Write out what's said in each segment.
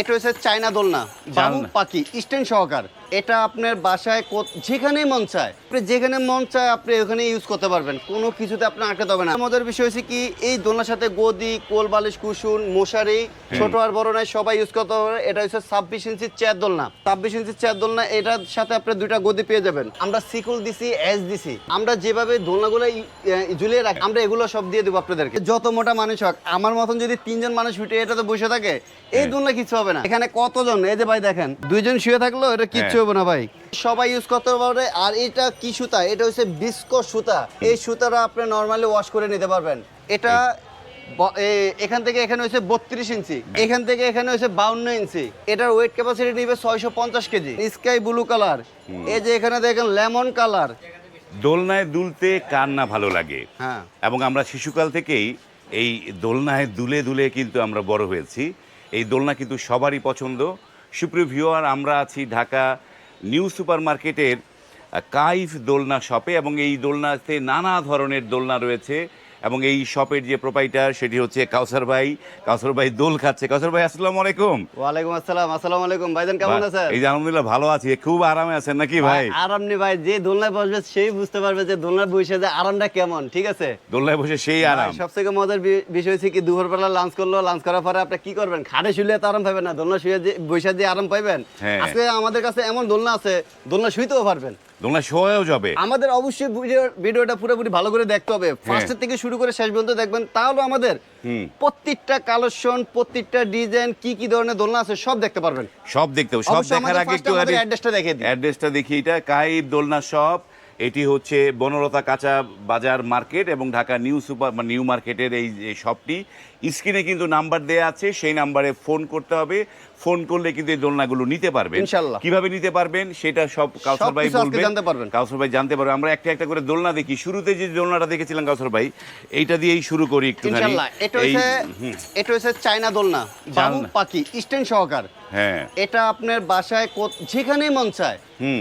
এটা হচ্ছে চায়না দোলনা বাবু পাখি স্টেন সহকার। এটা আপনার বাসায় যেখানেই মন চায়। আপনি যেখানে মন চায় আপনি ওখানে ইউজ করতে পারবেন। কোনো কিছুতে আপনি আটকাতে হবে না। আমাদের বিষয় হচ্ছে কি এই দোলনার সাথে গদি কোল বালিশ কুসুন মশারি ছোট আর বড় নাই সবাই ইউজ করতে পারবে এটা হচ্ছে ছাব্বিশ ইঞ্চি চেয়ার দোলনা। ছাব্বিশ ইঞ্চি চেয়ার দোলনা এটার সাথে আপনি দুইটা গদি পেয়ে যাবেন। আমরা সিকুল দিছি এস দিছি। আমরা যেভাবে দোলনাগুলো ঝুলিয়ে রাখি আমরা এগুলো সব দিয়ে দেবো আপনাদেরকে। যত মোটা মানুষ হোক আমার মতন যদি তিনজন মানুষ উঠে এটাতে বসে থাকে এই দোলনা কিছু হবে না। এখানে কতজন? এই যে ভাই দেখেন দুইজন শুয়ে থাকলেও এটা কিচ্ছু হবে না ভাই। সবাই ইউজ করতে পারবে আর এটা কি সুতা? এটা হচ্ছে বিস্কো সুতা। এই সুতাটা আপনি নর্মালি ওয়াশ করে নিতে পারবেন। এটা এখান থেকে এখানে হচ্ছে বত্রিশ ইঞ্চি। এখান থেকে এখানে হচ্ছে বাউন্ন ইঞ্চি। এটার ওয়েট ক্যাপাসিটি নিবে ছয়শো পঞ্চাশ কেজি। স্কাই ব্লু কালার এই যে এখানে দেখেন লেমন কালার দোলনায় দুলতে কার না ভালো লাগে। হ্যাঁ। এবং আমরা শিশুকাল থেকেই এই দোলনায় দুলে দুলে কিন্তু আমরা বড় হয়েছি। এই দোলনা কিন্তু সবারই পছন্দ। সুপ্রিয় ভিউয়ার আমরা আছি ঢাকা নিউ সুপার মার্কেটের কাইফ দোলনা শপে এবং এই দোলনাতে নানা ধরনের দোলনা রয়েছে। এবং এই শপের যে প্রোপাইটার সেটি হচ্ছে কাউসার ভাই। কাউসার ভাই দোল খাচ্ছে। কাউসার ভাই আসসালামু আলাইকুম। ওয়ালাইকুম আসসালাম। আসসালামু আলাইকুম। ভাইজান কেমন আছেন? এই যে আলহামদুলিল্লাহ ভালো আছি। খুব আরামে আছেন নাকি ভাই আরাম নি ভাই যে দোলনায় বসবে সেই বুঝতে পারবে যে দোলনায় বসে যে আরামটা কেমন ঠিক আছে? দোলনায় বসে সেই আরাম। সব থেকে মজার বিষয় হচ্ছে কি দুপুরবেলা লাঞ্চ করল। লাঞ্চ করার পরে আপনি কি করবেন? খাটে শুলে তো আরাম পাবেন না। দোলনা শুয়ে যে বৈশা দিয়ে আরাম পাইবেন? হ্যাঁ। আজকে আমাদের কাছে এমন দোলনা আছে দোলনা শুইতেও পারবেন। দোলনা শোয়াও যাবে। আমাদের অবশ্যই ভিডিওটা পুরোপুরি ভালো করে দেখতে হবে। ফার্স্টের থেকে শুরু করে শেষ পর্যন্ত দেখবেন তাহলে আমাদের প্রত্যেকটা কালেকশন প্রত্যেকটা ডিজাইন কি কি ধরনের দোলনা আছে সব দেখতে পারবেন। সব দেখতে হবে। সব দেখার আগে একটু অ্যাড্রেসটা দেখিয়ে দিই। অ্যাড্রেসটা দেখি এটা। কাইব দোলনা শপ এটি হচ্ছে বনলতা কাঁচা বাজার মার্কেট এবং ঢাকা নিউ সুপার নিউ মার্কেটের এই যে শপটি স্ক্রিনে কিন্তু নাম্বার দেয়া আছে সেই নাম্বারে ফোন করতে হবে। ফোন করলে কিন্তু এই দোলনাগুলো নিতে পারবেন। কীভাবে নিতে পারবেন সেটা সব কাউসার ভাই বলবেন জানতে পারবেন। কাউসার ভাই জানতে পারবেন আমরা একটা একটা করে দোলনা দেখি। শুরুতে যে দোলনাটা দেখেছিলাম কাউসার ভাই এইটা দিয়েই শুরু করি একটুখানি। ইনশাল্লাহ। এটা হচ্ছে এটা হচ্ছে চায়না দোলনা। জানলা। পাখি স্ট্যান্ড সহকার। হ্যাঁ। এটা আপনার বাসায় যেখানেই মন চায়।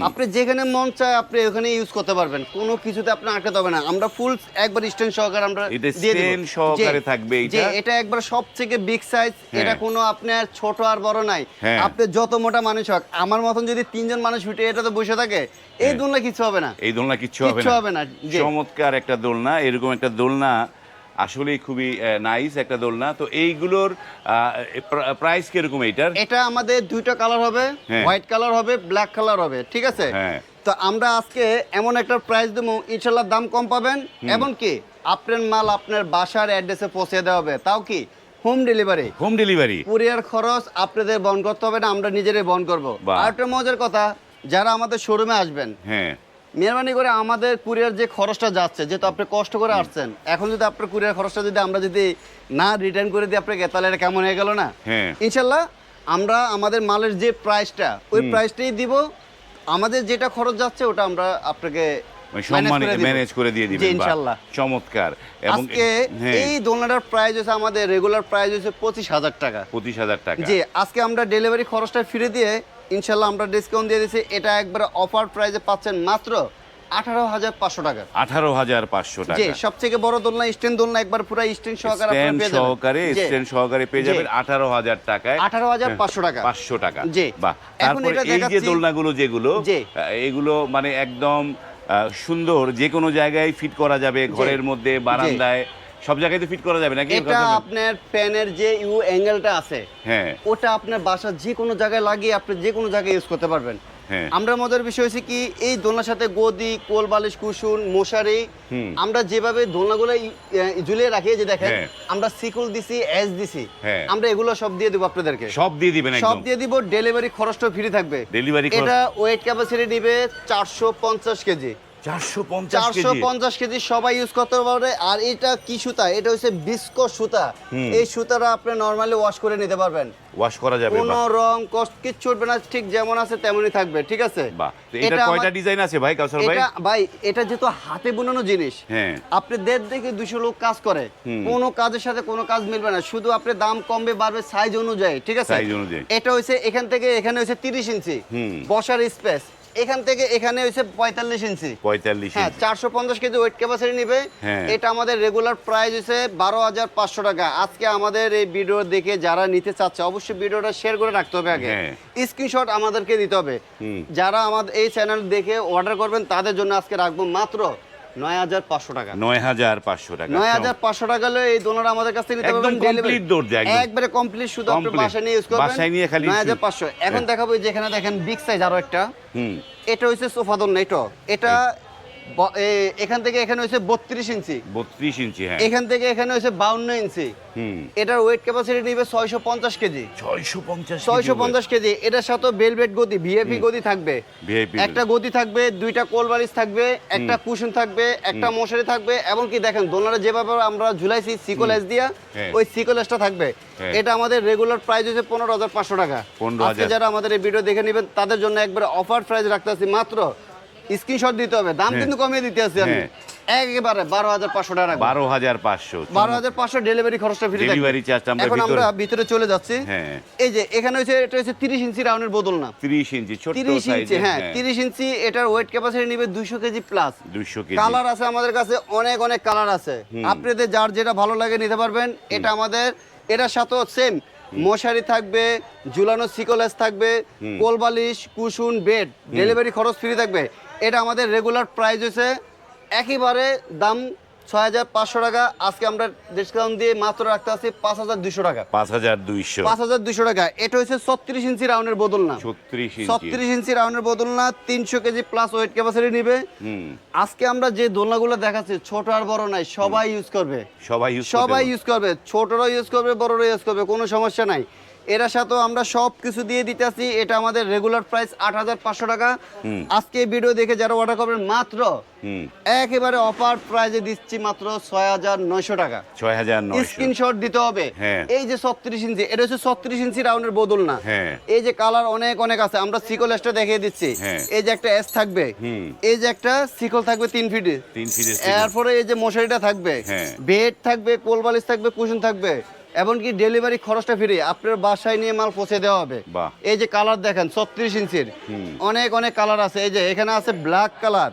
আপনি যেখানে মন চায় আপনি ওখানে ইউজ করতে পারবেন। কোনো কিছুতে আপনি আটকাতে হবে না। আমরা ফুল একবার স্ট্যান্ড সহকারে আমরা দিয়ে দেব। সহকারে থাকবে এইটা? এটা একবার সব থেকে বিগ সাইজ। এটা কোনো আপনার ছোট আর বড় নাই হ্যাঁ। আপনি যত মোটা মানুষ হোক আমার মতন যদি তিনজন মানুষ উঠে এটাতে বসে থাকে এই হ্যাঁ। দোলনা কিছু হবে না এই দোলনা কিচ্ছু হবে না হবে না, চমৎকার একটা দোলনা এরকম একটা দোলনা আসলেই খুবই নাইস একটা দোলনা তো এইগুলোর প্রাইস কীরকম এইটার এটা আমাদের দুইটা কালার হবে হ্যাঁ। হোয়াইট কালার হবে ব্ল্যাক কালার হবে ঠিক আছে হ্যাঁ। তো আমরা আজকে এমন একটা প্রাইস দেবো ইনশাল্লাহ দাম কম পাবেন। এমনকি আপনার মাল আপনার বাসার অ্যাড্রেসে পৌঁছে দেওয়া হবে। তাও কি home delivery home delivery courier খরচ আপনাদের বহন করতে হবে না আমরা নিজেরাই বহন করব। আর একটা মজার কথা যারা আমাদের শোরুমে আসবেন হ্যাঁ। মেহরবানি করে আমাদের কুরিয়ার যে খরচটা যাচ্ছে যেহেতু আপনি কষ্ট করে আসছেন এখন যদি আপনার কুরিয়ার খরচটা যদি আমরা যদি না রিটার্ন করে দিই আপনাকে তাহলে এটা কেমন হয়ে গেল না? হ্যাঁ। ইনশাল্লাহ আমরা আমাদের মালের যে প্রাইসটা ওই প্রাইসটাই দিব আমাদের যেটা খরচ যাচ্ছে ওটা আমরা আপনাকে সম্মানিত ম্যানেজ করে দিয়ে দিবেন ইনশাআল্লাহ। চমৎকার। এবং হ্যাঁ। এই দোলনাটার প্রাইস হচ্ছে আমাদের রেগুলার প্রাইস হচ্ছে পঁচিশ হাজার টাকা। পঁচিশ হাজার টাকা। জি আজকে আমরা ডেলিভারি খরচটা ফিরে দিয়ে ইনশাল্লাহ আমরা ডিসকাউন্ট দিয়ে দিচ্ছি এটা একবার অফার প্রাইসে পাচ্ছেন মাত্র আঠারো হাজার পাঁচশো টাকা আঠারো হাজার পাঁচশো জি টাকা। সবথেকে বড় দোলনা স্ট্যান্ড দোলনা একবার পুরো স্ট্যান্ড সহকারে স্ট্যান্ড আপনারা পেয়ে যাবেন। সহকারে স্ট্যান্ড সহকারে পেয়ে যাবেন আঠারো হাজার টাকায়। 18,500 টাকা। পাঁচশো টাকা। জি। বাহ। তারপরে এই যে দোলনাগুলো যেগুলো এগুলো মানে একদম সুন্দর। যে কোনো জায়গায় ফিট করা যাবে ঘরের মধ্যে বারান্দায় সব জায়গায় তো ফিট করা যাবে নাকি এটা আপনার ফ্যানের যে ইউ অ্যাঙ্গেলটা আছে হ্যাঁ। ওটা আপনার বাসার যে কোনো জায়গায় লাগিয়ে আপনি যে কোনো জায়গায় ইউজ করতে পারবেন। আমরা মজার বিষয় হচ্ছে কি এই দোলনার সাথে গদি কোল বালিশ কুসুন মশারি আমরা যেভাবে দোলনাগুলো ঝুলিয়ে রাখি যে দেখেন হ্যাঁ। আমরা সিকুল দিছি এস দিছি হ্যাঁ। আমরা এগুলো সব দিয়ে দেবো আপনাদেরকে। সব দিয়ে দিবেন সব দিয়ে দিব ডেলিভারি খরচটা ফ্রি থাকবে। ডেলিভারি এটা ওয়েট ক্যাপাসিটি দিবে চারশো পঞ্চাশ কেজি। চারশো পঞ্চাশ চারশো কেজি সবাই ইউজ করতে পারবে। আর এটা কি সুতা? এটা হচ্ছে বিস্কো সুতা। এই সুতাটা আপনি নর্মালি ওয়াশ করে নিতে পারবেন। ওয়াশ করা যাবে কোনো রং কষ্ট কিচ্ছু উঠবে না ঠিক যেমন আছে তেমনই থাকবে ঠিক আছে? এটা কয়টা ডিজাইন আছে ভাই কাউসার ভাই? এটা ভাই এটা যেহেতু হাতে বোনানো জিনিস হ্যাঁ। আপনি দেড় থেকে দুশো লোক কাজ করে। কোনো কাজের সাথে কোনো কাজ মিলবে না শুধু আপনি দাম কমবে বাড়বে সাইজ অনুযায়ী ঠিক আছে? অনুযায়ী। এটা হচ্ছে এখান থেকে এখানে হচ্ছে তিরিশ ইঞ্চি বসার স্পেস এখান থেকে এখানে হয়েছে পঁয়তাল্লিশ ইঞ্চি। পঁয়তাল্লিশ হ্যাঁ চারশো পঞ্চাশ কেজি ওয়েট ক্যাপাসিটি নিবে। হ্যাঁ। এটা আমাদের রেগুলার প্রাইস হয়েছে বারো হাজার পাঁচশো টাকা। আজকে আমাদের এই ভিডিও দেখে যারা নিতে চাচ্ছে অবশ্যই ভিডিওটা শেয়ার করে রাখতে হবে আগে। হ্যাঁ। স্ক্রিনশট আমাদেরকে দিতে হবে। যারা আমাদের এই চ্যানেল দেখে অর্ডার করবেন তাদের জন্য আজকে রাখব মাত্র নয় হাজার পাঁচশো টাকা। নয় হাজার পাঁচশো টাকা। নয় হাজার পাঁচশো টাকা হলে এই দোলনা আমাদের কাছ থেকে একদম দেয়, একবারে কমপ্লিট শুধু আপনি বাসায় নিয়ে ইউজ করবেন। বাসায় নিয়ে খালি নয় হাজার পাঁচশো। এখন। দেখাবো যেখানে দেখেন বিগ সাইজ আরও একটা। হুম। এটা হচ্ছে সোফা দোলনা এটা। এটা এখান থেকে এখানে হচ্ছে বত্রিশ ইঞ্চি। বত্রিশ ইঞ্চি হ্যাঁ। এখান থেকে এখানে হচ্ছে বাউন্ন ইঞ্চি। এটার ওয়েট ক্যাপাসিটি নিবে ছয়শো পঞ্চাশ কেজি। ছয়শো পঞ্চাশ ছয়শো পঞ্চাশ কেজি। এটার সাথে বেলভেট গদি ভিএপি গদি থাকবে। একটা গদি থাকবে দুইটা কোল বালিশ থাকবে একটা কুশন থাকবে একটা মশারি থাকবে এবং কি দেখেন দোলনাটা যেভাবে আমরা ঝুলাইছি সিকোলেস দিয়া হ্যাঁ। ওই সিকোলেসটা থাকবে। হ্যাঁ। এটা আমাদের রেগুলার প্রাইস হচ্ছে পনেরো হাজার পাঁচশো টাকা। আজকে যারা আমাদের এই ভিডিও দেখে নেবেন তাদের জন্য একবারে অফার প্রাইস রাখতে আছি। মাত্র স্ক্রিনশট দিতে হবে। দাম হ্যাঁ। কিন্তু কমিয়ে দিতে আছি আমি। হ্যাঁ। একেবারে বারো হাজার পাঁচশো টাকা বারো হাজার পাঁচশো। বারো হাজার পাঁচশো ডেলিভারি খরচটা ফ্রি charge আমরা এখন আমরা ভিতরে চলে যাচ্ছি। হ্যাঁ। এই যে এখানে হচ্ছে এটা হচ্ছে তিরিশ ইঞ্চি রাউন্ডের বদল না? তিরিশ ইঞ্চি ছোট তিরিশ ইঞ্চি হ্যাঁ তিরিশ ইঞ্চি এটার ওয়েট ক্যাপাসিটি নিবে দুইশো কেজি প্লাস দুইশো কেজি। কালার আছে আমাদের কাছে অনেক অনেক কালার আছে। আপনাদের যার যেটা ভালো লাগে নিতে পারবেন। এটা আমাদের এটার সাথেও সেম মশারি থাকবে ঝুলানো সিকোলেস থাকবে কোলবালিশ কুসুন বেড ডেলিভারি খরচ ফ্রি থাকবে। এটা আমাদের রেগুলার প্রাইস হয়েছে। একেবারে দাম ছয় হাজার পাঁচশো টাকা। আজকে আমরা ডিসকাউন্ট দিয়ে মাত্র রাখতে আছি পাঁচ হাজার দুশো টাকা। পাঁচ হাজার দুইশো। পাঁচ হাজার দুশো টাকা। এটা হচ্ছে ছত্রিশ ইঞ্চি রাউন্ডের বদল না। ছত্রিশ ইঞ্চি। রাউন্ডের বদল না তিনশো কেজি প্লাস ওয়েট ক্যাপাসিটি নিবে। আজকে আমরা যে দোলনাগুলো দেখাচ্ছি ছোট আর বড় নাই সবাই ইউজ করবে। সবাই সবাই ইউজ করবে ছোটরা ইউজ করবে বড়রা ইউজ করবে কোনো সমস্যা নাই। এর সাথেও আমরা সব কিছু দিয়ে দিতেছি। এটা আমাদের রেগুলার প্রাইস আট হাজার পাঁচশো টাকা। আজকে ভিডিও দেখে যারা অর্ডার করবেন মাত্র একেবারে অফার প্রাইজে দিচ্ছি মাত্র ছয় হাজার নয়শো টাকা। ছয় হাজার নয়শো। স্ক্রিনশট দিতে হবে। হ্যাঁ। এই যে ছত্রিশ ইঞ্চি এটা হচ্ছে ছত্রিশ ইঞ্চি রাউন্ডের বদল না। হ্যাঁ। এই যে কালার অনেক অনেক আছে আমরা সিকল এসটা দেখিয়ে দিচ্ছি। হ্যাঁ। এই যে একটা এস থাকবে। এই যে একটা সিকল থাকবে তিন ফিটে তিন ফিটের এরপরে এই যে মশারিটা থাকবে। বেড থাকবে কোলবালিশ থাকবে কুশন থাকবে। এমনকি ডেলিভারি খরচটা ফ্রি আপনার বাসায় নিয়ে মাল পৌঁছে দেওয়া হবে। এই যে কালার দেখেন ছত্রিশ ইঞ্চির। অনেক অনেক কালার আছে। এই যে এখানে আছে ব্ল্যাক কালার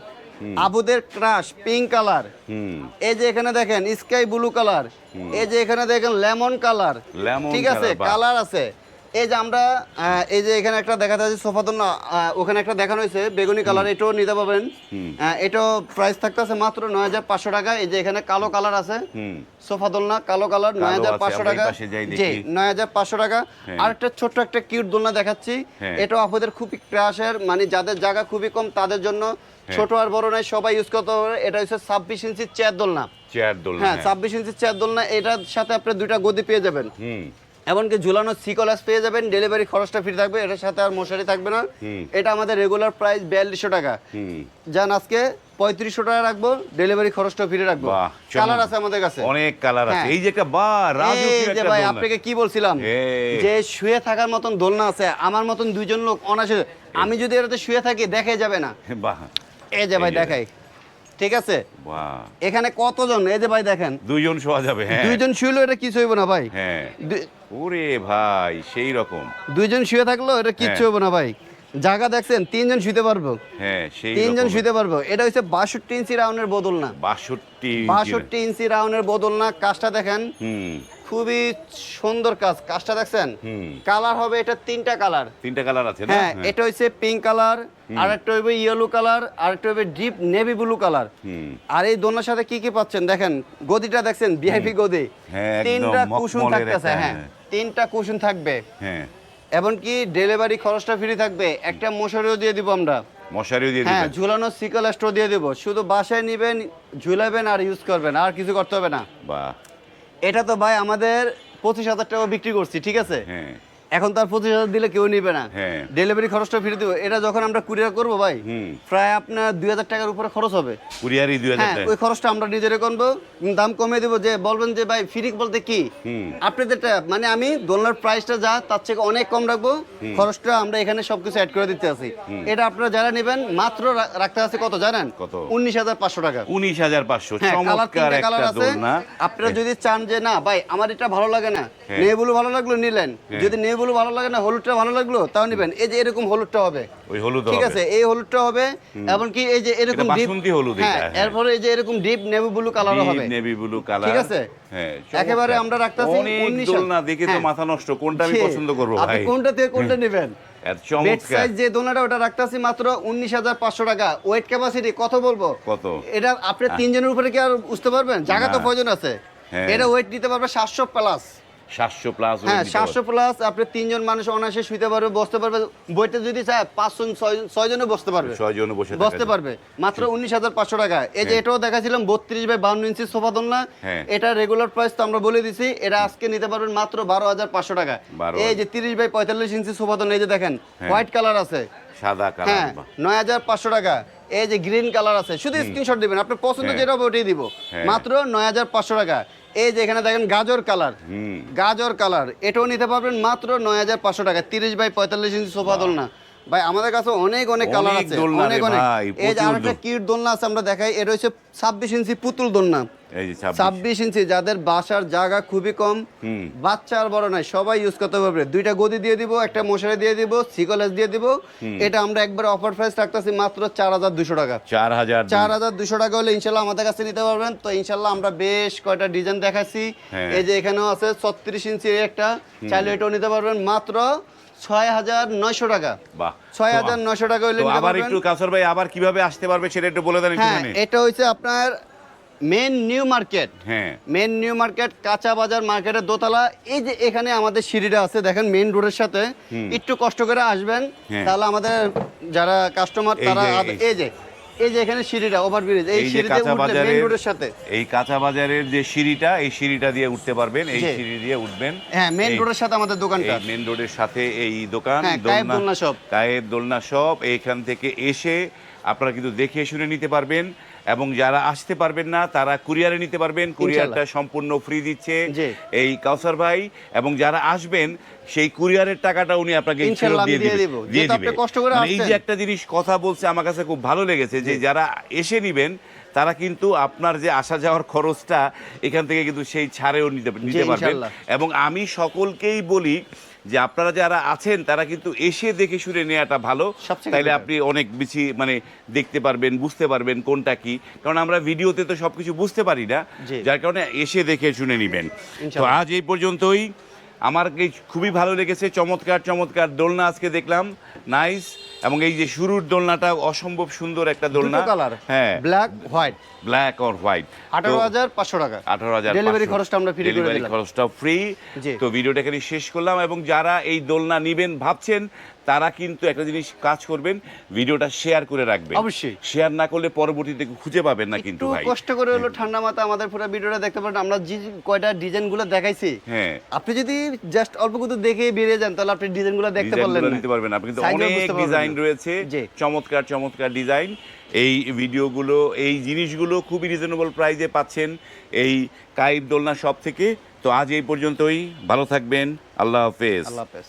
আবুদের ক্রাশ পিঙ্ক কালার এই যে এখানে দেখেন স্কাই ব্লু কালার এই যে এখানে দেখেন লেমন কালার ঠিক আছে? কালার আছে। এই যে আমরা এই যে এখানে একটা দেখাতে আছে সোফা তো না ওখানে একটা দেখানো হয়েছে বেগুনি কালার এটাও নিতে আহ, এটাও প্রাইস থাকতেছে মাত্র নয় হাজার পাঁচশো টাকা এই যে এখানে কালো কালার আছে। সোফা দোলনা কালো কালার নয় হাজার পাঁচশো টাকা। জি নয় হাজার পাঁচশো টাকা। আর একটা ছোট্ট একটা কিউট দোলনা দেখাচ্ছি। হ্যাঁ। এটাও আপনাদের খুবই ক্রাশের মানে যাদের জায়গা খুবই কম তাদের জন্য হ্যাঁ। ছোট আর বড় নাই সবাই ইউজ করতে পারে। এটা হচ্ছে ছাব্বিশ ইঞ্চির চেয়ার দোলনা। চেয়ার দোলনা হ্যাঁ হ্যাঁ। ছাব্বিশ ইঞ্চির চেয়ার দোলনা এটার সাথে আপনি দুইটা গদি পেয়ে যাবেন। এমনকি ঝুলানো সিকলাস পেয়ে যাবেন ডেলিভারি খরচটা ফ্রি থাকবে এটার সাথে আর মশারি থাকবে না। এটা আমাদের রেগুলার প্রাইস বিয়াল্লিশশো টাকা। যান আজকে পঁয়ত্রিশশো টাকা রাখব ডেলিভারি খরচটা ফ্রি রাখব। কালার আছে আমাদের কাছে। অনেক কালার আছে। হ্যাঁ। এই যে একটা বা যে ভাই আপনাকে কি বলছিলাম? যে শুয়ে থাকার মতন দোলনা আছে আমার মতন দুইজন লোক অনাসে আমি যদি এটাতে শুয়ে থাকি দেখে যাবে না। বাহ। এই যে ভাই দেখাই। ঠিক আছে? এখানে কতজন? এই যে ভাই দেখেন। দুইজন শোয়া যাবে হ্যাঁ। দুইজন শুইলো এটা কিছু হইব না ভাই। হ্যাঁ। ওরে ভাই সেই রকম। দুইজন শুয়ে থাকল এটা কিচ্ছু হইব না ভাই। জায়গা দেখছেন তিনজন শুতে পারব। হ্যাঁ সেই তিনজন। শুতে পারব। এটা হচ্ছে বাষট্টি ইঞ্চি রাউন্ডের বদল না। বাষট্টি বাষট্টি ইঞ্চি রাউন্ডের বদল না। কাজটা দেখেন। হুম। খুবই সুন্দর কাজ। কাজটা দেখছেন? কালার হবে এটা তিনটা কালার। তিনটা কালার আছে হ্যাঁ এটা হচ্ছে পিঙ্ক কালার আর একটা হবে ইয়েলো কালার আর একটা হবে ডিপ নেভি ব্লু কালার। আর এই দোলনার সাথে কি কি পাচ্ছেন? দেখেন গদিটা দেখছেন ভিআইপি গদি। হ্যাঁ, তিনটা কুশন থাকতেছে হ্যাঁ। হ্যাঁ। তিনটা কুশন থাকবে। হ্যাঁ। এমনকি ডেলিভারি খরচটা ফ্রি থাকবে। একটা মশারিও দিয়ে দিব আমরা। মশারিও দিয়ে হ্যাঁ ঝুলানো সিকল স্টো দিয়ে দিব। শুধু বাসায় নিবেন ঝুলাবেন আর ইউজ করবেন আর কিছু করতে হবে না। বাহ। এটা তো ভাই আমাদের পঁচিশ হাজার টাকা বিক্রি করছি ঠিক আছে? হ্যাঁ। এখন তার পঁচিশ হাজার দিলে কেউ নিবে না। হ্যাঁ। ডেলিভারি খরচটা ফ্রি দেবো। এটা যখন আমরা কুরিয়ার করব ভাই প্রায় আপনার দুই হাজার টাকার উপরে খরচ হবে। কুরিয়ারি দুই হাজার হ্যাঁ ওই খরচটা আমরা নিজেরা করব। দাম কমিয়ে দেবো যে বলবেন যে ভাই ফ্রি বলতে কি? হুম। আপনাদেরটা মানে আমি দোলনার প্রাইসটা যা তার থেকে অনেক কম রাখব। খরচটা আমরা এখানে সবকিছু অ্যাড করে দিতে আছি। এটা আপনারা যারা নেবেন মাত্র রাখতে আছে কত জানেন? কত? উনিশ হাজার পাঁচশো টাকা। উনিশ হাজার পাঁচশো। হ্যাঁ চমৎকার কালার একটা আছে। আপনারা যদি চান যে না ভাই আমার এটা ভালো লাগে না হ্যাঁ। নেবুলো ভালো লাগল নিলেন। হ্যাঁ। যদি নেবুলো গুলো ভালো লাগে না হলুদটা ভালো লাগল তাও নেবেন। এই যে এরকম হলুদটা হবে। ওই হলুদ ঠিক আছে এই হলুদটা হবে এমনকি এই যে এরকম ডিপ বাসন্তী হলুদ হ্যাঁ হ্যাঁ। এরপরে এই যে এরকম ডিপ নেভি ব্লু কালারও হবে। নেভি ব্লু কালার ঠিক আছে? হ্যাঁ একেবারে আমরা রাখতাছি অনেক 19 দোলনা দেখে তো হ্যাঁ। মাথা নষ্ট কোনটা আমি পছন্দ করব আপনি কোনটা থেকে কোনটা নেবেন? বেড সাইজ যে দোনাটা ওটা রাখতাছি মাত্র উনিশ হাজার পাঁচশো টাকা। ওয়েট ক্যাপাসিটি কত বলব? কত? এটা আপনি তিনজনের উপরে কি আর বুঝতে পারবেন? জায়গা তো প্রয়োজন আছে। হ্যাঁ। এটা ওয়েট নিতে পারবে সাতশো প্লাস সাতশো প্লাস হ্যাঁ সাতশো প্লাস আপনি তিনজন মানুষ অনায়াসে শুইতে পারবে বসতে পারবে। বইটা যদি চায় পাঁচজন ছয়- বসতে পারবে। ছয় জন বসে বসতে পারবে। মাত্র উনিশ হাজার পাঁচশো টাকা। এই যে হ্যাঁ। এটাও দেখাছিলাম বত্রিশ বাই বান্ন ইঞ্চি সোফা দোলনা। হ্যাঁ। এটা রেগুলার প্রাইস তো আমরা বলে দিছি এটা আজকে নিতে পারবেন মাত্র বারো হাজার পাঁচশো টাকা। এই যে তিরিশ বাই পঁয়তাল্লিশ ইঞ্চি সোফা দোলনা এই যে দেখেন হ্যাঁ। হোয়াইট কালার আছে। সাদা হ্যাঁ নয় হাজার পাঁচশো টাকা। এই যে গ্রিন কালার আছে। শুধু স্ক্রিনশট দিবেন আপনার পছন্দ। যেটা হবে ওটাই দিব। মাত্র নয় হাজার পাঁচশো টাকা। এই যে এখানে দেখেন গাজর কালার। গাজর কালার। এটাও নিতে পারবেন মাত্র নয় হাজার পাঁচশো টাকা। তিরিশ বাই পঁয়তাল্লিশ ইঞ্চি সোফা দোলনা। ভাই আমাদের কাছে অনেক অনেক কালার আছে অনেক অনেক। এই যে আরেকটা কিউট দোলনা আছে আমরা দেখাই এটা হচ্ছে ছাব্বিশ ইঞ্চি পুতুল দোলনা। এই যে ছাব্বিশ। ছাব্বিশ ইঞ্চি যাদের বাসার জায়গা খুবই কম বাচ্চা আর বড় নাই সবাই ইউজ করতে পারবে। দুইটা গদি দিয়ে দিব একটা মশারি দিয়ে দিব সিকলেস দিয়ে দিব। এটা আমরা একবার অফার প্রাইস রাখতেছি মাত্র চার হাজার দুশো টাকা। চার হাজার চার হাজার দুশো টাকা হলে ইনশাল্লাহ আমাদের কাছে নিতে পারবেন। তো ইনশাল্লাহ আমরা বেশ কয়টা ডিজাইন দেখাচ্ছি হ্যাঁ। এই যে এখানেও আছে ছত্রিশ ইঞ্চি একটা চাইলে এটাও নিতে পারবেন। মাত্র ছয় হাজার নয়শো টাকা। বাহ ছয় হাজার নয়শো টাকা হইলে আবার একটু কাসর ভাই আবার কীভাবে আসতে পারবে সেটা একটু বলে দেন হ্যাঁ এটা হচ্ছে আপনার মেন নিউ মার্কেট হ্যাঁ। মেন নিউ মার্কেট কাঁচা বাজার মার্কেটের দোতলা। এই যে এখানে আমাদের সিঁড়িটা আছে দেখেন মেন রোডের সাথে। একটু কষ্ট করে আসবেন হ্যাঁ। তাহলে আমাদের যারা কাস্টমার তারা এই যে এই যে এখানে সিঁড়িটা ওভারব্রিজ এই সিঁড়িতে কাঁচা উঠলে বাজারের রোডের সাথে। এই কাঁচা বাজারের যে সিঁড়িটা এই সিঁড়িটা দিয়ে উঠতে পারবেন এই সিঁড়ি দিয়ে উঠবেন। হ্যাঁ মেন এই- রোডের সাথে আমাদের দোকানটা। মেইন রোডের সাথে এই দোকান হ্যাঁ, কায়েব দোলনা শপ কায়েব দোলনা শপ এইখান থেকে এসে আপনারা কিন্তু দেখে শুনে নিতে পারবেন। এবং যারা আসতে পারবেন না তারা কুরিয়ারে নিতে পারবেন। কুরিয়ারটা সম্পূর্ণ ফ্রি দিচ্ছে এই কাউসার ভাই। এবং যারা আসবেন সেই কুরিয়ারের টাকাটা উনি আপনাকে দিয়ে দিয়ে দিবে। মানে এই যে একটা জিনিস কথা বলছে আমার কাছে খুব ভালো লেগেছে যে যারা এসে নিবেন তারা কিন্তু আপনার যে আসা যাওয়ার খরচটা এখান থেকে কিন্তু সেই ছাড়েও নিতে নিতে পারবেন। এবং আমি সকলকেই বলি যে আপনারা যারা আছেন তারা কিন্তু এসে দেখে শুনে নেওয়াটা ভালো। তাহলে তাইলে আপনি অনেক বেশি মানে দেখতে পারবেন বুঝতে পারবেন কোনটা কি। কারণ আমরা ভিডিওতে তো সব কিছু বুঝতে পারি না। যার কারণে এসে দেখে শুনে নেবেন। তো আজ এই পর্যন্তই। আমার খুবই ভালো লেগেছে। চমৎকার চমৎকার দোলনা আজকে দেখলাম। নাইস এবং এই যে শুরুর দোলনাটা অসম্ভব সুন্দর একটা দোলনা। কালার হ্যাঁ। Black white black or white আঠারো হাজার পাঁচশো টাকা। আঠারো হাজার ডেলিভারি খরচটা আমরা ফ্রি ডেলিভারি খরচটা ফ্রি তো ভিডিওটা এখানে শেষ করলাম এবং যারা এই দোলনা নিবেন ভাবছেন তারা কিন্তু একটা জিনিস কাজ করবেন ভিডিওটা শেয়ার করে রাখবেন। অবশ্যই। শেয়ার না করলে পরবর্তীতে খুঁজে পাবেন না কিন্তু ভাই। কষ্ট করে হলো ঠান্ডা মাথা আমাদের পুরো ভিডিওটা দেখতে পারেন আমরা যে কয়টা ডিজাইনগুলো দেখাইছি। হ্যাঁ। আপনি যদি জাস্ট অল্প কিছু দেখে বেরিয়ে যান তাহলে আপনি ডিজাইনগুলো দেখতে পারলেন না। নিতে পারবেন আপনি কিন্তু অনেক পারবেন ডিজাইন রয়েছে। চমৎকার চমৎকার ডিজাইন এই ভিডিওগুলো এই জিনিসগুলো খুবই রিজনেবল প্রাইজে পাচ্ছেন এই কাইব দোলনা শপ থেকে। তো আজ এই পর্যন্তই। ভালো থাকবেন। আল্লাহ হাফেজ। আল্লাহ হাফেজ।